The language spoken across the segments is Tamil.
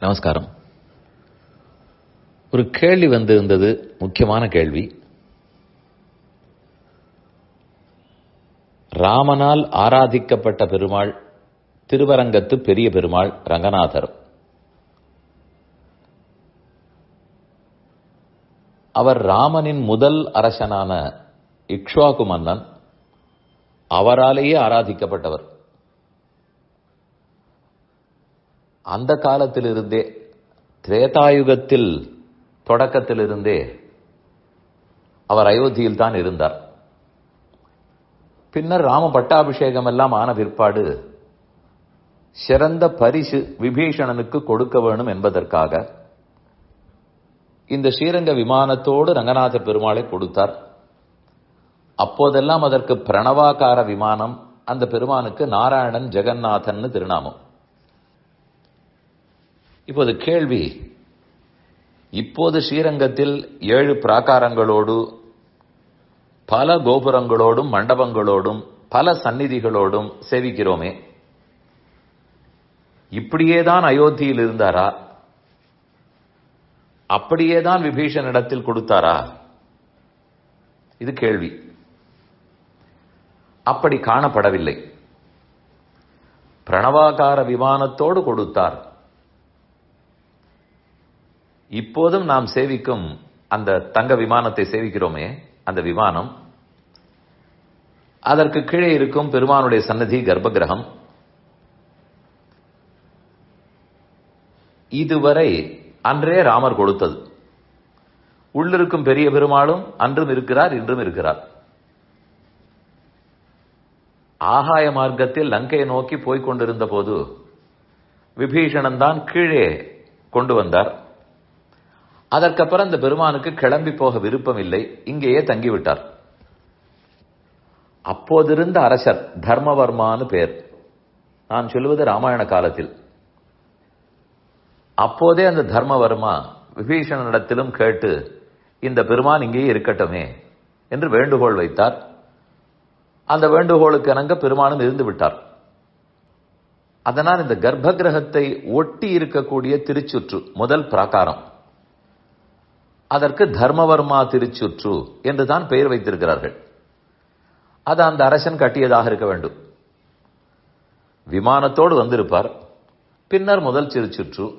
நமஸ்காரம். ஒரு கேள்வி வந்திருந்தது முக்கியமான கேள்வி. ராமனால் ஆராதிக்கப்பட்ட பெருமாள் திருவரங்கத்து பெரிய பெருமாள் ரங்கநாதர். அவர் ராமனின் முதல் அரசனான இக்ஷ்வாகு மன்னன் அவராலேயே ஆராதிக்கப்பட்டவர். அந்த காலத்திலிருந்தே திரேதாயுகத்தில் தொடக்கத்திலிருந்தே அவர் அயோத்தியில் தான் இருந்தார். பின்னர் ராம பட்டாபிஷேகம் எல்லாம் ஆன பிற்பாடு சிறந்த பரிசு விபீஷணனுக்கு கொடுக்க வேணும் என்பதற்காக இந்த ஸ்ரீரங்க விமானத்தோடு ரங்கநாத பெருமாளை கொடுத்தார். அப்போதெல்லாம் அதற்கு பிரணவாகார விமானம் அந்த பெருமானுக்கு நாராயணன் ஜெகநாதன் திருநாமம். இப்போது கேள்வி. இப்போது ஸ்ரீரங்கத்தில் ஏழு பிராகாரங்களோடு பல கோபுரங்களோடும் மண்டபங்களோடும் பல சந்நிதிகளோடும் சேவிக்கிறோமே. இப்படியேதான் அயோத்தியில் இருந்தாரா? அப்படியேதான் விபீஷனிடத்தில் கொடுத்தாரா? இது கேள்வி. அப்படி காணப்படவில்லை. பிரணவாகார விமானத்தோடு கொடுத்தார். இப்போதும் நாம் சேவிக்கும் அந்த தங்க விமானத்தை சேவிக்கிறோமே அந்த விமானம். அதற்கு கீழே இருக்கும் பெருமானுடைய சன்னதி கர்ப்பகிரகம். இதுவரை அன்றே ராமர் கொடுத்தது. உள்ளிருக்கும் பெரிய பெருமாளும் அன்றும் இருக்கிறார் இன்றும் இருக்கிறார். ஆகாய மார்க்கத்தில் லங்கையை நோக்கி போய்க் கொண்டிருந்த போது விபீஷணன் தான் கீழே கொண்டு வந்தார். அதற்கப்புறம் அந்த பெருமானுக்கு கிளம்பி போக விருப்பம் இல்லை இங்கேயே தங்கிவிட்டார். அப்போதிருந்த அரசர் தர்மவர்மான்னு பேர். நான் சொல்லுவது ராமாயண காலத்தில். அப்போதே அந்த தர்மவர்மா விபீஷணனிடத்திலும் கேட்டு இந்த பெருமான் இங்கேயே இருக்கட்டுமே என்று வேண்டுகோள் வைத்தார். அந்த வேண்டுகோளுக்கு இணங்க பெருமானும் இருந்து விட்டார். அதனால் இந்த கர்ப்ப கிரகத்தை ஒட்டி இருக்கக்கூடிய திருச்சுற்று முதல் பிராகாரம். அதற்கு தர்மவர்மா திருச்சுற்று என்றுதான் பெயர் வைத்திருக்கிறார்கள். அது அந்த அரசன் கட்டியதாக இருக்க வேண்டும். விமானத்தோடு வந்திருப்பார். பின்னர் முதல் திருச்சுற்று.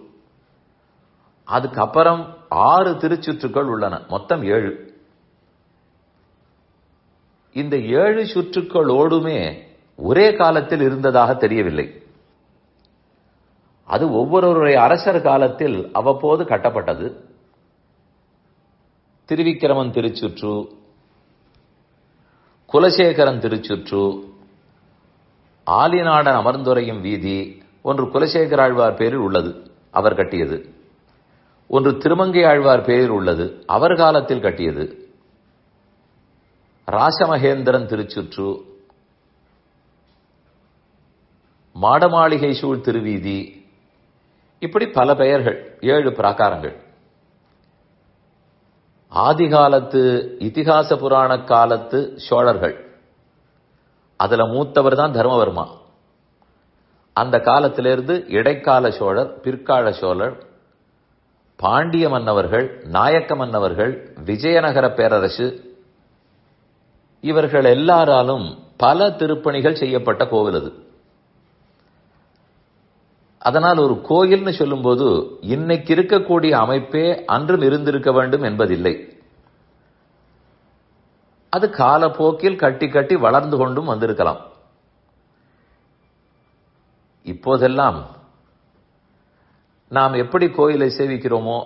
அதுக்கப்புறம் ஆறு திருச்சுற்றுக்கள் உள்ளன. மொத்தம் ஏழு. இந்த ஏழு சுற்றுக்களோடுமே ஒரே காலத்தில் இருந்ததாக தெரியவில்லை. அது ஒவ்வொருவருடைய அரசர் காலத்தில் அவ்வப்போது கட்டப்பட்டது. திருவிக்கிரமன் திருச்சுற்று குலசேகரன் திருச்சுற்று ஆலிநாடன் அமர்ந்துரையும் வீதி ஒன்று குலசேகராழ்வார் பேரில் உள்ளது அவர் கட்டியது. ஒன்று திருமங்கை ஆழ்வார் பேரில் உள்ளது அவர் காலத்தில் கட்டியது. ராசமகேந்திரன் திருச்சுற்று மாடமாளிகை சூழ் திருவீதி இப்படி பல பெயர்கள் ஏழு பிராகாரங்கள். ஆதிகாலத்து இதிகாச புராண காலத்து சோழர்கள். அதில் மூத்தவர் தான் தர்மவர்மா. அந்த காலத்திலிருந்து இடைக்கால சோழர் பிற்கால சோழர் பாண்டிய மன்னவர்கள் நாயக்க மன்னவர்கள் விஜயநகர பேரரசு இவர்கள் எல்லாராலும் பல திருப்பணிகள் செய்யப்பட்ட கோவில் அது. அதனால் ஒரு கோயில்னு சொல்லும்போது இன்னைக்கு இருக்கக்கூடிய அமைப்பே அன்றும் இருந்திருக்க வேண்டும் என்பதில்லை. அது காலப்போக்கில் கட்டி கட்டி வளர்ந்து கொண்டும் வந்திருக்கலாம். இப்போதெல்லாம் நாம் எப்படி கோயிலை சேவிக்கிறோமோ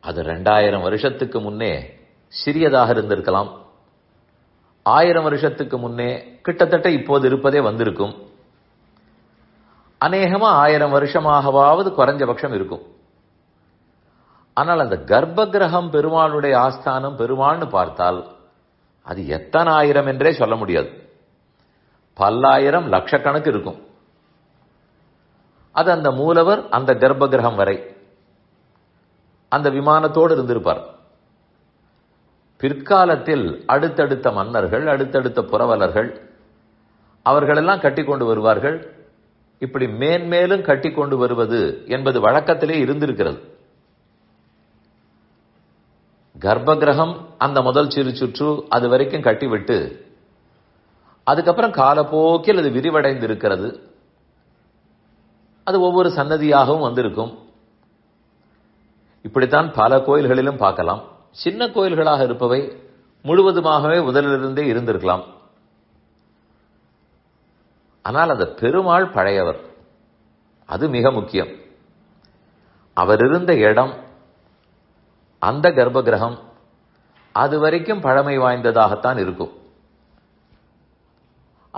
அது ரெண்டாயிரம் வருஷத்துக்கு முன்னே சிறியதாக இருந்திருக்கலாம். ஆயிரம் வருஷத்துக்கு முன்னே கிட்டத்தட்ட இப்போது இருப்பதே வந்திருக்கும். அநேகமா ஆயிரம் வருஷமாகவாவது குறைஞ்சபட்சம் இருக்கும். ஆனால் அந்த கர்ப்ப கிரகம் பெருமாளுடைய ஆஸ்தானம் பெருமாள்னு பார்த்தால் அது எத்தனை ஆயிரம் என்றே சொல்ல முடியாது. பல்லாயிரம் லட்சக்கணக்கு இருக்கும். அது அந்த மூலவர் அந்த கர்ப்ப கிரகம் வரை அந்த விமானத்தோடு இருந்திருப்பார். பிற்காலத்தில் அடுத்தடுத்த மன்னர்கள் அடுத்தடுத்த புரவலர்கள் அவர்களெல்லாம் கட்டி கொண்டு வருவார்கள். இப்படி மேன்மேலும் கட்டி கொண்டு வருவது என்பது வழக்கத்திலே இருந்திருக்கிறது. கர்ப்பகிரகம் அந்த முதல் சிறு சுற்று அது வரைக்கும் கட்டிவிட்டு அதுக்கப்புறம் காலப்போக்கில் அது விரிவடைந்து இருக்கிறது அது ஒவ்வொரு சன்னதியாகவும் வந்திருக்கும். இப்படித்தான் பல கோயில்களிலும் பார்க்கலாம். சின்ன கோயில்களாக இருப்பவை முழுவதுமாகவே முதலிலிருந்தே இருந்திருக்கலாம். ஆனால் அந்த பெருமாள் பழையவர். அது மிக முக்கியம். அவர் இருந்த இடம் அந்த கர்ப்ப கிரகம் அது வரைக்கும் பழமை வாய்ந்ததாகத்தான் இருக்கும்.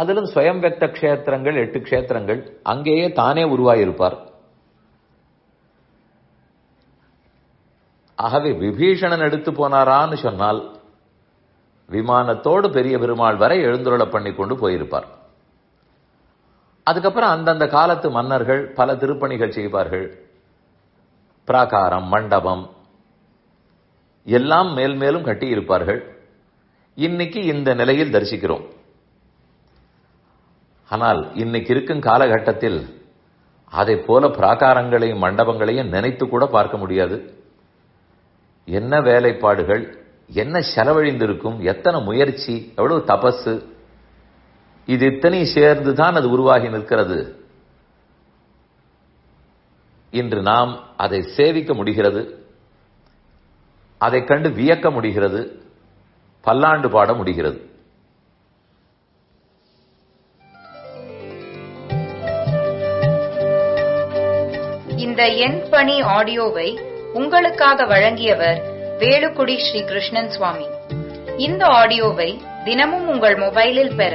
அதிலும் ஸ்வயம் வெக்த கஷேத்திரங்கள் எட்டு கஷேத்திரங்கள் அங்கேயே தானே உருவாயிருப்பார். ஆகவே விபீஷணன் எடுத்து போனாரான்னு சொன்னால் விமானத்தோடு பெரிய பெருமாள் வரை எழுந்துருள பண்ணி கொண்டு போயிருப்பார். அதுக்கப்புறம் அந்தந்த காலத்து மன்னர்கள் பல திருப்பணிகள் செய்வார்கள். பிராகாரம் மண்டபம் எல்லாம் மேல் மேலும் கட்டியிருப்பார்கள். இன்னைக்கு இந்த நிலையில் தரிசிக்கிறோம். ஆனால் இன்னைக்கு இருக்கும் காலகட்டத்தில் அதை போல பிராகாரங்களையும் மண்டபங்களையும் நினைத்து கூட பார்க்க முடியாது. என்ன வேலைப்பாடுகள் என்ன செலவழிந்திருக்கும் எத்தனை முயற்சி எவ்வளவு தபசு இது இத்தனை சேர்ந்து தான் அது உருவாகி நிற்கிறது. இன்று நாம் அதை சேவிக்க முடிகிறது. அதை கண்டு வியக்க முடிகிறது. பல்லாண்டு பாட முடிகிறது. இந்த எண் பணி ஆடியோவை உங்களுக்காக வழங்கியவர் வேலுக்குடி ஸ்ரீ கிருஷ்ணன் சுவாமி. இந்த ஆடியோவை தினமும் உங்கள் மொபைலில் பெற